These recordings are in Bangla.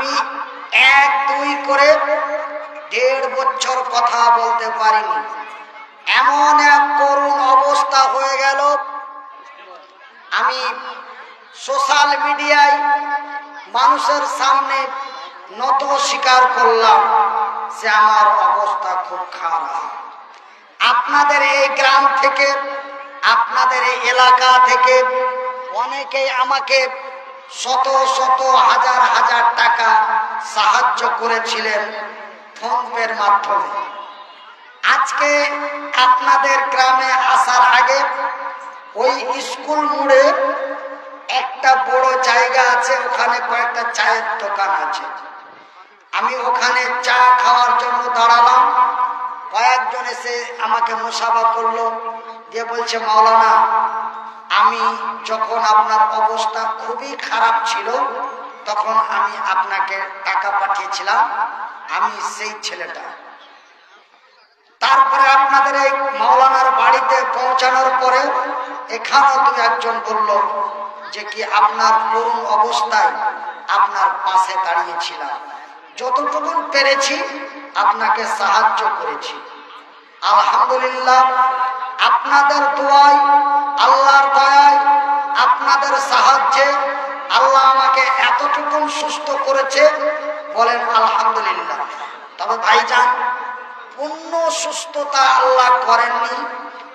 আমি এক, দুই করে দেড় বছর কথা বলতে পারিনি। এমন এক করুণ অবস্থা হয়ে গেল, আমি সোশ্যাল মিডিয়ায় মানুষের সামনে নত স্বীকার করলাম যে আমার অবস্থা খুব খারাপ। আপনাদের এই গ্রাম থেকে, আপনাদের এই এলাকা থেকে অনেকেই আমাকে শত শত হাজার হাজার টাকা সাহায্য করেছিলেন ফোনপের মাধ্যমে। আজকে আপনাদের গ্রামে আসার আগে ওই স্কুল মোড়ে একটা বড় জায়গা আছে, ওখানে কয়েকটা চায়ের দোকান আছে। আমি ওখানে চা খাওয়ার জন্য দাঁড়ালাম। কয়েকজন এসে আমাকে মোসাফা করল, দিয়ে বলছে, মাওলানা আমি যখন আপনার অবস্থা খুবই খারাপ ছিল, তখন আমি আপনাকে টাকা পাঠিয়েছিলাম, আমি সেই ছেলেটা। তারপরে আপনাদের এই মাওলানার বাড়িতে পৌঁছানোর পরে এখানেও দু একজন বলল যে কি আপনার করুণ অবস্থায় আপনার পাশে দাঁড়িয়েছিলাম। যতটুকু পেরেছি, আপনাকে সাহায্য করেছি। আলহামদুলিল্লাহ আপনাদের দোয়ায় আল্লাহর দয়ায় আপনাদের সাহায্যে আল্লাহ আমাকে এতটুকু সুস্থ করেছে, বলেন আলহামদুলিল্লাহ। তবে ভাইজান, পূর্ণ সুস্থতা আল্লাহ করেননি।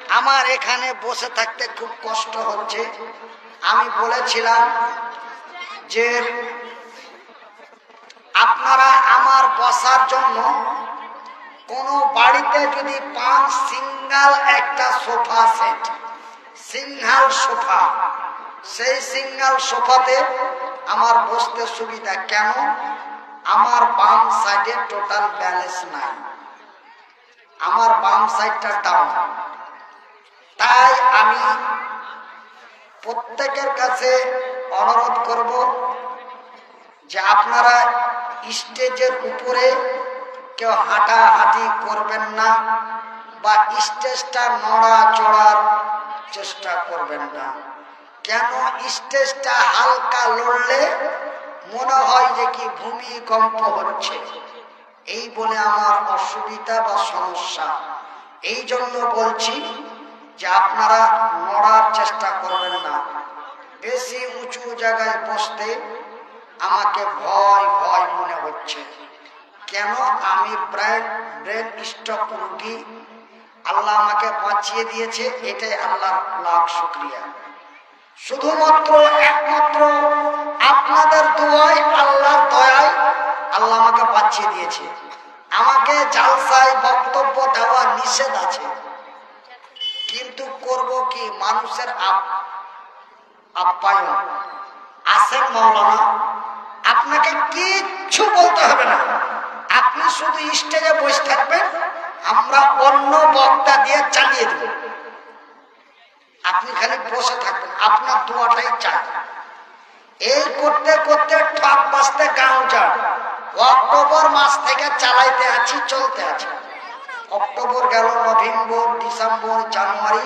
আমার এখানে বসে থাকতে খুব কষ্ট হচ্ছে। আমি বলেছিলাম যে আপনারা আমার বসার জন্য কোন বাড়িতে যদি পান, সিঙ্গাল একটা সোফা সেট। Single sofa. সেই সিঙ্গাল সোফাতে আমার বসতে সুবিধা কেন? আমার বাম সাইডে টোটাল ব্যালেন্স নাই। আমার বাম সাইডটা ডাউন তাই আমি প্রত্যেকের কাছে অনুরোধ করব যে আপনারা স্টেজের উপরে কেউ হাঁটাহাঁটি করবেন না বা স্টেজটা নড়া চড়ার চেষ্টা করবেন না। কেন স্টেজটা হালকা লড়লে মনে হয় যে কি ভূমিকম্প হচ্ছে? এই বলে আমার অসুবিধা বা সমস্যা। এই জন্য বলছি যে আপনারা নড়ার চেষ্টা করবেন না। বেশি উঁচু জায়গায় বসতে আমাকে ভয় ভয় মনে হচ্ছে। কেন আমি ব্রেন ব্রেন স্টক রুগী আল্লাহ আমাকে বাঁচিয়ে দিয়েছে, এটাই আল্লাহর লাখ শুক্রিয়া। শুধুমাত্র একমাত্র আপনাদের দোয়ায় আল্লাহর দয়ায় আল্লাহ আমাকে বাঁচিয়ে দিয়েছে। আমাকে জালসায় বক্তব্য দেওয়া নিষেধ আছে। কিন্তু করব কি? মানুষের আপ- আপ্যায়ন। আসেন মৌলানা, আপনাকে কিচ্ছু বলতে হবে না। আপনি শুধু স্টেজে বসে থাকবেন, আমরা অন্য বক্তা দিয়ে চালিয়ে দেব। আপনি খালি বসে থাকবেন, আপনার দোয়াটাই চাই। এই করতে করতে ঠক বাঁচতে গাঁও যান অক্টোবর মাস থেকে চালাইতে আছি, চলতে আছি। অক্টোবর গেল, নভেম্বর, ডিসেম্বর, জানুয়ারি।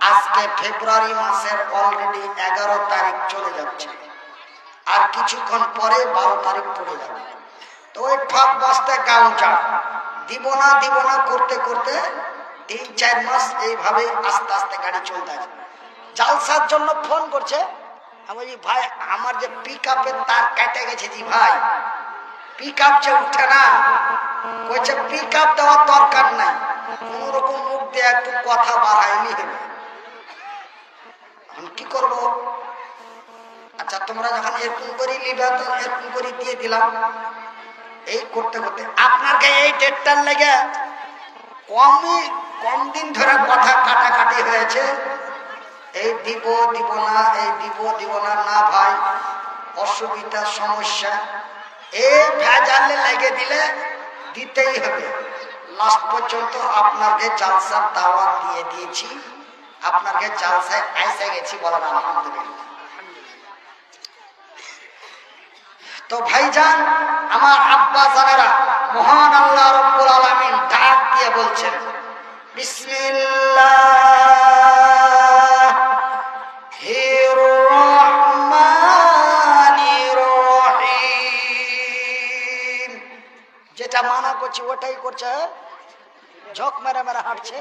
আজকে ফেব্রুয়ারি মাসের অলরেডি এগারো তারিখ চলে যাচ্ছে। আর কিছুক্ষণ পরে বারো তারিখ পড়ে যাবে। ওই ঠক বাঁচতে গাঁও যান দিব না দিব না, করতে করতে তিন, চার মাস এইভাবে আস্তে আস্তে গাড়ি চলতে আছে। জালসার জন্য ফোন করছে। আমি বলছি ভাই, আমার যে পিক আপের তার কেটে গেছে জি ভাই। পিক আপ যে উঠে না, কইছে পিক আপ দেওয়ার দরকার নাই। কোন রকম মুখ দিয়ে একটু কথা বাড়ায়নি হবে। আমি কি করব? আচ্ছা তোমরা যখন এরকম করে নিবে, তো এরকম করে দিয়ে দিলাম। এই করতে করতে আপনাকে এই ডেটটার লেগে কমই কম দিন ধরে কথা কাটাকাটি হয়েছে। এই দিব দিব না, এই দিব দিব না না ভাই, অসুবিধা, সমস্যা। এই ভেজালে লেগে দিলে দিতেই হবে। লাস্ট পর্যন্ত আপনাকে জালসার দাওয়াত দিয়ে দিয়েছি। আপনাকে জালসায় আইসে গেছি বলেন আলহামদুলিল্লাহ। তো ভাইজান, আমার আব্বা জানেরা মহান আল্লাহ রব্বুল আলামিন ডাক দিয়ে বলছেন বিসমিল্লাহির রহমানির রহিম যা মানা করছি, ওটাই করছে হ্যাঁ? ঝক মেরে মেরে হাঁটছে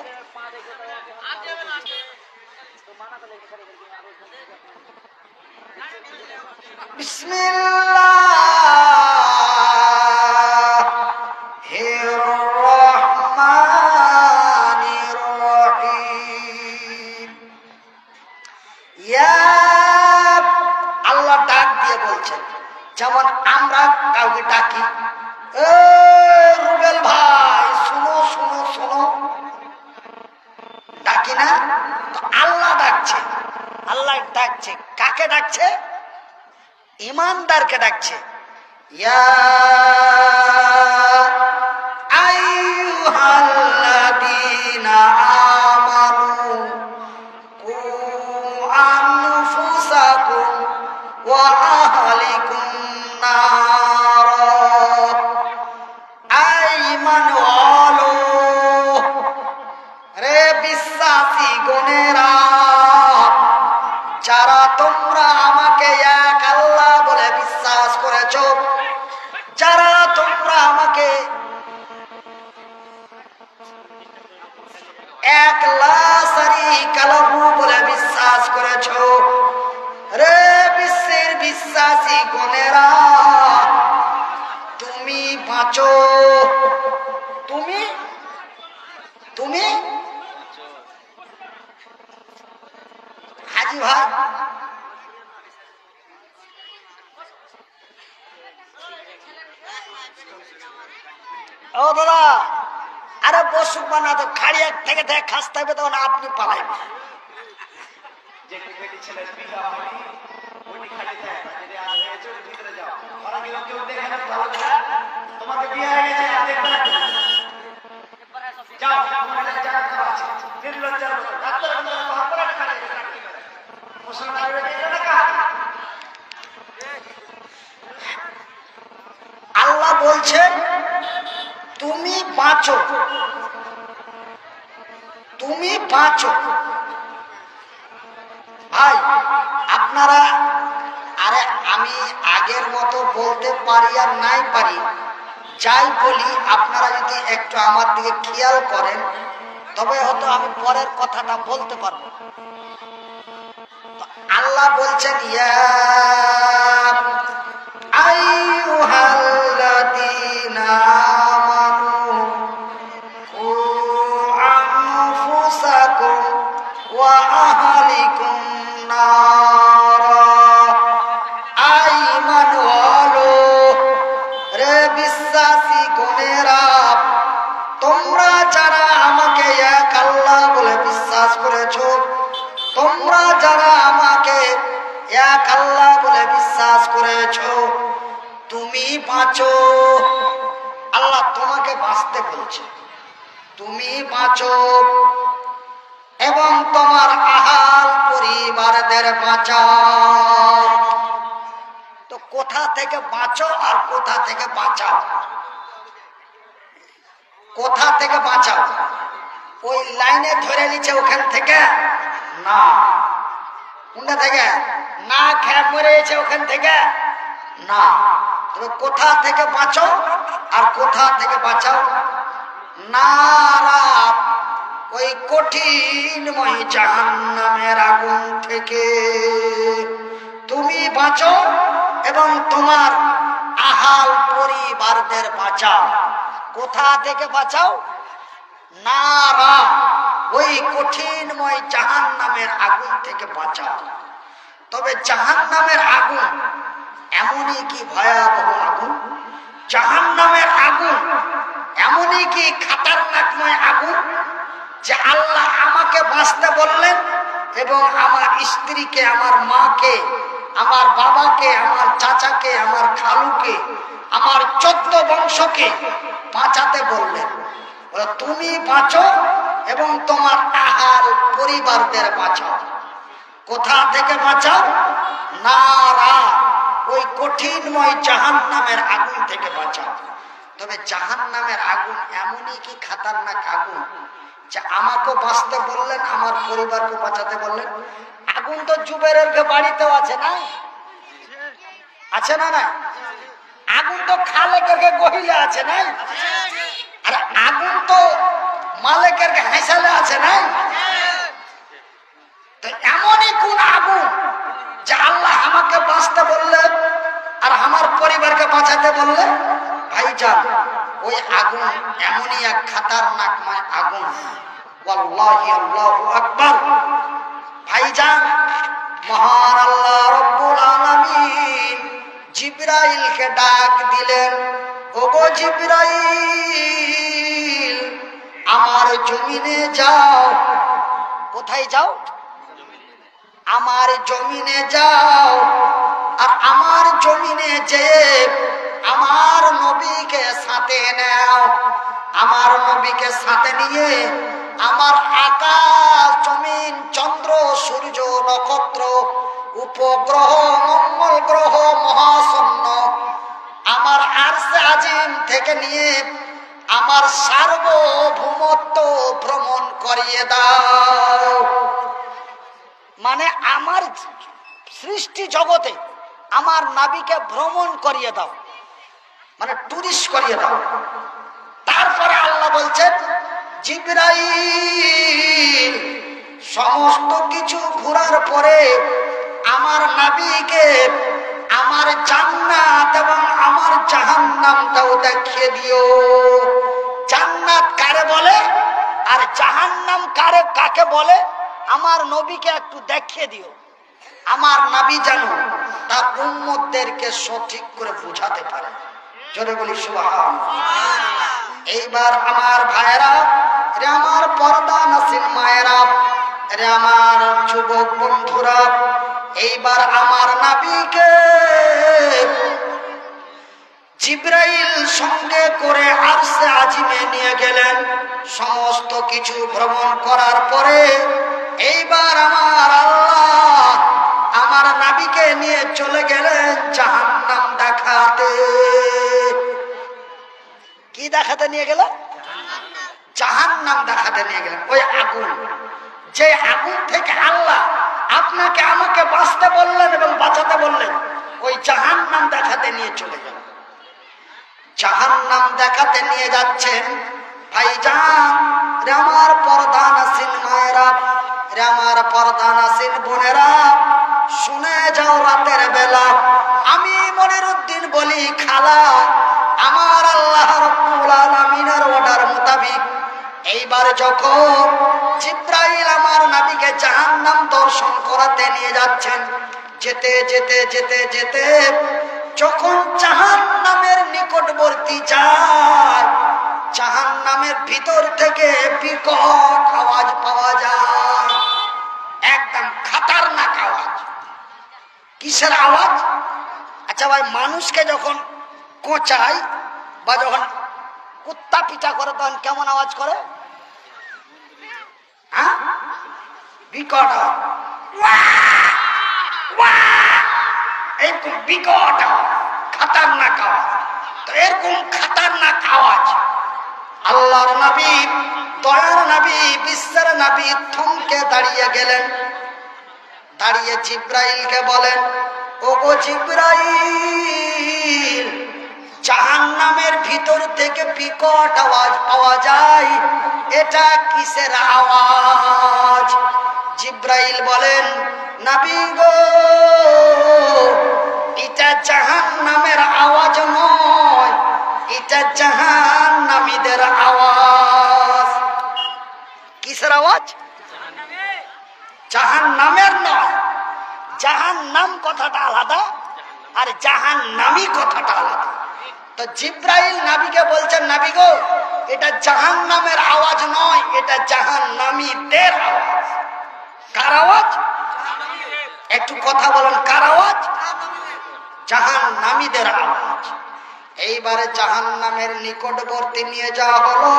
বিসমিল্লাহির রহমানির রহিম। ইয়া আল্লাহ ডাক দিয়ে বলছেন যেমন আমরা কাউকে ডাকি এ রুবেল ভাই শুনো শুনো শুনো ডাকি না তো আল্লাহ ডাকছে আল্লাহ ডাকছে কাকে ডাকছে? ইমানদারকে ডাকছে। ইয়া ভাই ও দাদা, আরে বসুক বানা তো, খাড়ি এক থেকে থেকে খাসতে হবে তখন আপনি ওর ভিতরে যাও। ওরা কেউ দেখে না ভালো করে তোমাকে বিয়ে হয়ে গেছে আর দেখবে না কেউ। যাও তোমার কাছে জানার দেওয়া আছে নির্লজ্জার মতো ডাক্তার বন্ধু অপরাধ খালে মুসলমান বেটি এটা না কাজ আল্লাহ বলছেন তুমি বাঁচো তুমি বাঁচো ভাই, আপনারা, আরে আমি আগের মতো বলতে পারি আর নাই পারি। যাই বলি, আপনারা যদি একটু আমার দিকে খেয়াল করেন, তবে হয়তো আমি পরের কথাটা বলতে পারব। আল্লাহ বলছেন, ইয়া বলছে, তুমি বাঁচো এবং তোমার আহাল পরিবারদের বাঁচাও। তো কোথা থেকে বাঁচো আর কোথা থেকে বাঁচাও? কোথা থেকে বাঁচাও? ওই লাইনে ধরে নিচ্ছে ওখান থেকে? না। কোনটা থেকে? না খেয়ে মরেছে ওখান থেকে? না। তবে কোথা থেকে বাঁচো আর কোথা থেকে বাঁচাও? নারা, ওই কঠিনময় জাহান্নামের আগুন থেকে। তুমি বাঁচো এবং তোমার আহাল পরিবারদের বাঁচাও। কোথা থেকে বাঁচাও? নারা, ওই কঠিনময় জাহান নামের আগুন থেকে বাঁচাও। তবে জাহান নামের আগুন এমনই কি ভয়াবহ আগুন? জাহান নামের আগুন এমনই কি খাতারনাক নয় আগুন যে আল্লাহ আমাকে বাঁচতে বললেন এবং আমার স্ত্রীকে, আমার মাকে, আমার বাবাকে, আমার চাচাকে, আমার খালুকে, আমার চোদ্দ বংশকে বাঁচাতে বললেন। তুমি বাঁচো এবং তোমার আহার পরিবারদের বাঁচাও। কোথা থেকে বাঁচাও? না ওই কঠিনময় জাহান নামের আগুন থেকে বাঁচাও। তবে জাহান নামের আগুন এমনই কি খাতারনাক আগুন যে আমাকে বাঁচতে বললেন, আমার পরিবারকে বাঁচাতে বললেন। আগুন তো জুবেরের বাড়িতেও আছে না? আছে না না? আগুন তো খালেকের গহিলে আছে নাই আর আগুন তো মালেকের হাইসালে আছে নাই তো এমনই কোন আগুন যে আল্লাহ আমাকে বাঁচতে বললেন আর আমার পরিবারকে বাঁচাতে বললেন? ভাইজান ওই আগুন এমনই এক খাতারনাকময় আগুন। ওয়াল্লাহি আল্লাহু আকবার। ভাইজান, মহান আল্লাহ আলামিন ডাক দিলেন, ওগো জিব্রাইল, আমার জমিনে যাও। কোথায় যাও? আমার জমিনে যাও। আর আমার জমিনে যে আমার নবীকে সাথে নাও। আমার নবীকে সাথে নিয়ে আমার আকাশ, জমিন, চন্দ্র, সূর্য, নক্ষত্র, উপগ্রহ, মঙ্গল গ্রহ মহাশূন্য আমার আরসে আজিম থেকে নিয়ে আমার সার্বভৌমত্ব ভ্রমণ করিয়ে দাও। মানে আমার সৃষ্টি জগতে আমার নাবিকে ভ্রমণ করিয়ে দাও। মানে টুরিস্ট করিয়ে দাও। তারপরে আল্লাহ বলছেন, জিব্রাইল, সমস্ত কিছু ঘোরার পরে আমার নাবিকে আমার জান্নাত এবং আমার জাহান্নামটাও দেখিয়ে দিও। জান্নাত কারে বলে আর জাহান্নাম কারে কাকে বলে? আমার নবীকে একটু দেখিয়ে দিও। আমার নাবি জানো তা উম্মতদেরকে সঠিক করে বোঝাতে পারে। জোরে বলি সুবহান এইবার আমার ভাইরা রে আমার পর্দা নাসিন মায়েরা রে আমার যুবক বন্ধুরা, এইবার আমার নাবিকে জিব্রাইল সঙ্গে করে আরসে আজিমে নিয়ে গেলেন। সমস্ত কিছু ভ্রমণ করার পরে এইবার দেখাতে নিয়ে গেল? জাহান্নাম দেখাতে নিয়ে গেলেন। ওই আগুন, যে আগুন থেকে আল্লাহ আপনাকে, আমাকে বাঁচতে বললেন এবং বাঁচাতে বললেন, ওই জাহান্নাম দেখাতে নিয়ে চলে গেল। জাহান্নাম দেখাতে নিয়ে যাচ্ছেন ভাইজান, রে আমার পর্দা নাসিন মায়েরা, রে আমার পর্দা নাসিন বোনেরা, শুনে যাও রাতের বেলা। আমি মনির উদ্দিন বলি, খালা, আমার আল্লাহ এইবার যখন জিব্রাইল আমার নাবিকে জাহান্নাম দর্শন করাতে নিয়ে যাচ্ছেন, যেতে যেতে যেতে যেতে, যখন জাহান নামের নিকটবর্তী যায় জাহান নামের ভিতর থেকে বিকট আওয়াজ পাওয়া যায়। একদম খাতারনাক আওয়াজ। কিসের আওয়াজ? আচ্ছা ভাই, মানুষকে যখন কোচায় বা যখন কুত্তা পিঠা করে, তখন কেমন আওয়াজ করে? বিকট! ওয়া! এরকম বিকট খাতারনাক আওয়াজ তো এরকম খাতারনাক আওয়াজ আল্লাহর নবী, দয়ার নবী, বিশ্বের নবী থমকে দাঁড়িয়ে গেলেন দাঁড়িয়ে জিব্রাইলকে বলেন, ওগো জিব্রাইল জাহান্নামের ভিতর থেকে বিকট আওয়াজ পাওয়া যায়। এটা কিসের আওয়াজ? জিব্রাইল বলেন, নাবি গো, এটা জাহান্নামের আওয়াজ নয়, এটা জাহান্নামীদের আওয়াজ। কিসের আওয়াজ? জাহান নামের নয়। জাহান নাম কথাটা আলাদা আর জাহান নামি কথাটা আলাদা। তো জিব্রাইল নাবিকে বলছেন, নাবি গো, এটা জাহান নামের আওয়াজ নয়, এটা জাহান নামীদের আওয়াজ। কার আওয়াজ? একটু কথা বলেন, কার আওয়াজ? জাহান নামীদের আওয়াজ। এইবারে জাহান নামের নিকটবর্তী নিয়ে যাওয়া হলো।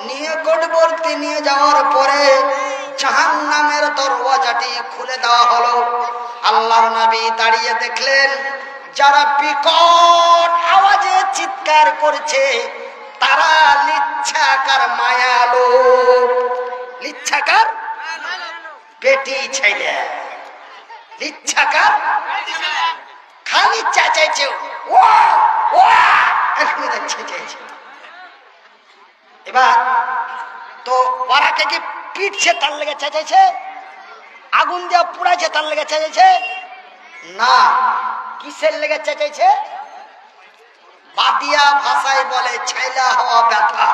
নিকটবর্তী নিয়ে যাওয়ার পরে জাহান নামের দরওয়াজাটি খুলে দেওয়া হলো। আল্লাহর নবী দাঁড়িয়ে দেখলেন, যারা বিকট আওয়াজে চিৎকার করছে, তারা লিচ্ছাকার মায়ালো। লিচ্ছাকার বেটি ছেলে। লিচ্ছাকার খালি চেঁচাইছেও ও ও এখানে এবার তো ওরাকে কি পিটছে তার লেগে চেঁচেছে আগুন দিয়ে পুড়াইছে তার লেগে চেঁচেছে? না। কিসের লেগে চেঁচেছে? বাদিয়া ভাষায় বলে ছাইলা হওয়া ব্যথা।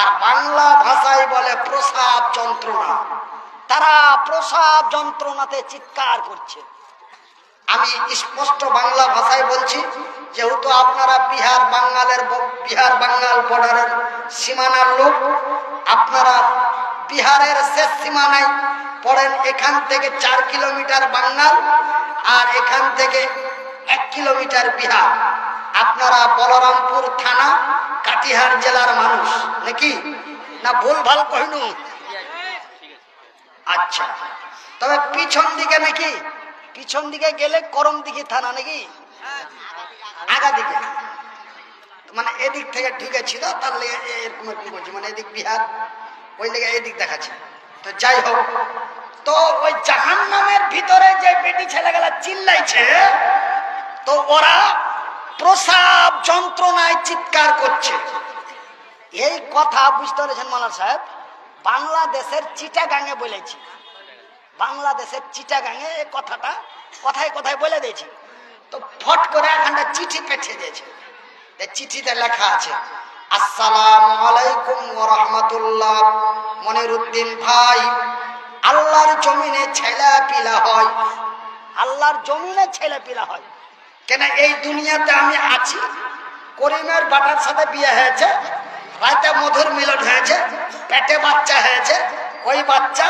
আর বাংলা ভাষায় বলে প্রসাব যন্ত্রণা। তারা প্রসাব যন্ত্রণাতে চিৎকার করছে। আমি স্পষ্ট বাংলা ভাষায় বলছি, যেহেতু আপনারা বিহার বাঙ্গালের বিহার বাঙ্গাল বর্ডারের সীমানার লোক, আপনারা বিহারের শেষ সীমানায় পড়েন এখান থেকে চার কিলোমিটার বাঙ্গাল আর এখান থেকে এক কিলোমিটার বিহার। আপনারা বলরামপুর থানা, কাটিহার জেলার মানুষ, নাকি? না ভুল ভালো কহিনু। আচ্ছা তবে পিছন দিকে নাকি? পিছন দিকে গেলে করম দিকে থানা, নাকি? আগা দিকে। মানে এদিক থেকে ঢুকেছিল এ- এরকম একটু বলছি মানে এদিক বিহার, ওই লেগে এদিক দেখাচ্ছে। তো যাই হোক তো ওই জাহান নামের ভিতরে যে বেটি ছেলেগুলা চিল্লাইছে, তো ওরা প্রসাব যন্ত্রণায় চিৎকার করছে। এই কথা বুঝতে পেরেছেন মালার সাহেব? বাংলাদেশের চিটাগাঙে বলেছি। বাংলাদেশের চিটাগাঙে এই কথাটা কথায় কথায় বলে দিয়েছি। তো ফট করে এখানটা চিঠি পাঠিয়ে দিয়েছে। চিঠিতে লেখা আছে, আসসালামু আলাইকুম ওয়া রাহমাতুল্লাহ, মনিরুদ্দিন ভাই আল্লাহর জমিনে ছেলে পিলা হয়। আল্লাহর জমিনে ছেলে পিলা হয়। কেন এই দুনিয়াতে আমি আছি? করিমের বাটার সাথে বিয়ে হয়েছে, রাতে মধুর মিলন হয়েছে, পেটে বাচ্চা হয়েছে, ওই বাচ্চা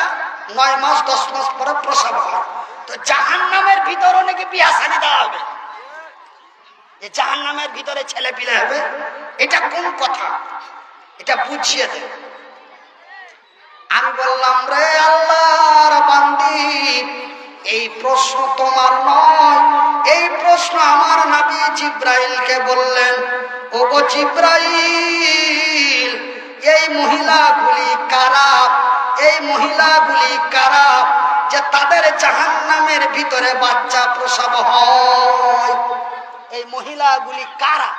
নয় মাস, দশ মাস পরে প্রসব হয়। তো জাহান নামের ভিতরে নাকি বিয়া শাদি দেওয়া হবে? যে জাহান নামের ভিতরে ছেলে পিলে হবে? এটা কোন কথা? এটা বুঝিয়ে দে। আমি বললাম, রে আল্লাহর বান্দি, এই প্রশ্ন তোমার নয়। এই প্রশ্ন আমার নবী জিব্রাইলকে বললেন ও গো জিব্রাইল, এই মহিলাগুলি কারা? এই মহিলাগুলি কারা যে তাদের জাহান্নামের ভিতরে বাচ্চা প্রসব হয়? এই মহিলাগুলি কারা?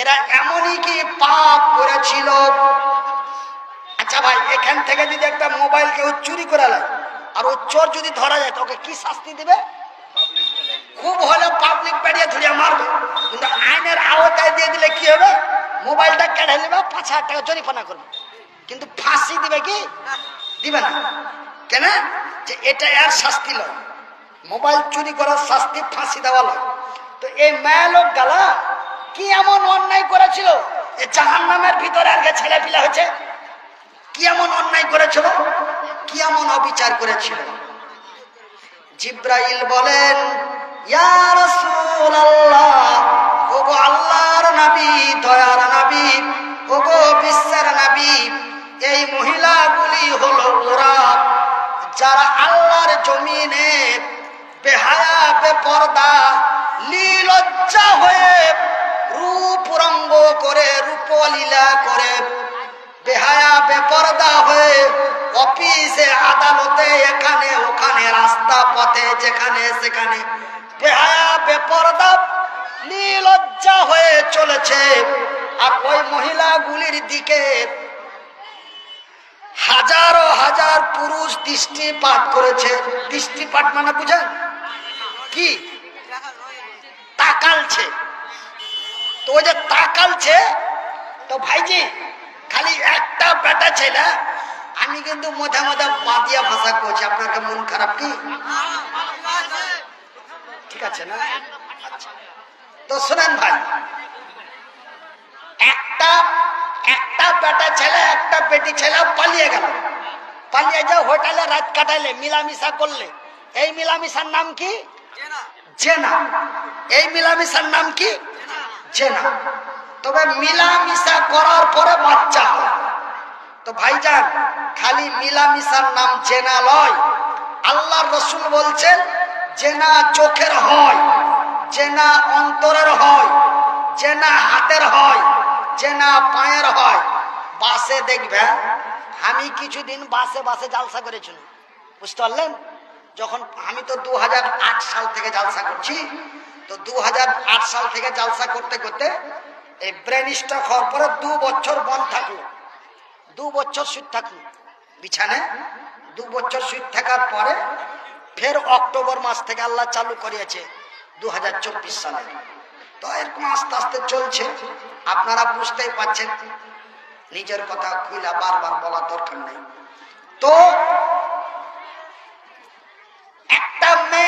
এরা এমনই কি পাপ করেছিল? আচ্ছা ভাই, এখান থেকে যদি একটা মোবাইল কেউ চুরি করে নেয়, আর ও চোর যদি ধরা যায় তো ওকে কি শাস্তি দিবে? খুব হলে পাবলিক বেরিয়ে ধরিয়ে মারবে। কিন্তু আইনের আওতায় দিয়ে দিলে কি হবে? মোবাইলটা কেড়ে নেবে, পাঁচ হাজার টাকা জরিমানা করবে। কিন্তু ফাঁসি দিবে কি? দিবে না। কেন? যে এটা এর শাস্তি নয় মোবাইল চুরি করার শাস্তি, ফাঁসি দেওয়া নয় তো এই মেয়ে লোক গালা, কি এমন অন্যায় করেছিল? জাহান নামের ভিতরে আর ছেলে পিলা হয়েছে? কি এমন অন্যায় করেছিল? কি এমন অবিচার করেছিল? জিব্রাইল বলেন আল্লাহর ওগো বিশ্বের এই মহিলাগুলি যারা আল্লাহর বেহায়া লীলজ্জা হয়ে রূপ রঙ্গ করে রূপলীলা করে বেপরদা হয়ে। অফিসে আদালতে এখানে, ওখানে, রাস্তা পথে, যেখানে, সেখানে। বেহায়া বেপরদা নীলজ্জা হয়ে চলেছে। আর ওই মহিলাগুলির দিকে হাজারো হাজার পুরুষ দৃষ্টিপাত করেছে। দৃষ্টিপাত মানে বুঝেন? কি? তাকালছে। তো ওই যে তাকালছে, তো ভাইজি খালি একটা বেটা ছেলে আমি কিন্তু মধ্যে মধ্যে বাদিয়া ভাষা করছি আপনাকে মন খারাপ কি? ঠিক আছে না? আচ্ছা। তো শোনেন ভাই একটা একটা বেটা ছেলে একটা বেটি ছেলে পালিয়ে গেল। পালিয়ে যাও হোটেলে রাত কাটাইলে মিলামিশা করলে। এই মিলামিশার নাম কি? জেনা। এই মিলামিশার নাম কি? জেনা। তবে মিলামিশা করার পরে বাচ্চা তো ভাইজান, খালি মিলামিশার নাম জেনা লয়। আল্লাহ রসুল বলছেন, জেনা চোখের হয়, জেনা অন্তরের হয়, জেনা হাতের হয়, জেনা পায়ের হয়। বাসে দেখবেন আমি কিছুদিন বাসে বাসে জালসা করেছিল বুঝতে পারলেন? যখন আমি তো দু হাজার আট সাল থেকে জালসা করছি, তো দু হাজার আট সাল থেকে জালসা করতে করতে এই ব্রেন হওয়ার পরে দু বছর বন্ধ থাকল। দু বছর সুদ থাকল। বিছানে দু বছর সুদ থাকার পরে ফের অক্টোবর মাস থেকে আল্লাহ চালু করিয়েছে দু সালে। তো এরকম আস্তে আস্তে চলছে। আপনারা বুঝতেই পারছেন। নিজের কথা খুইলা বারবার বলা দরকার নেই। তো একটা মেয়ে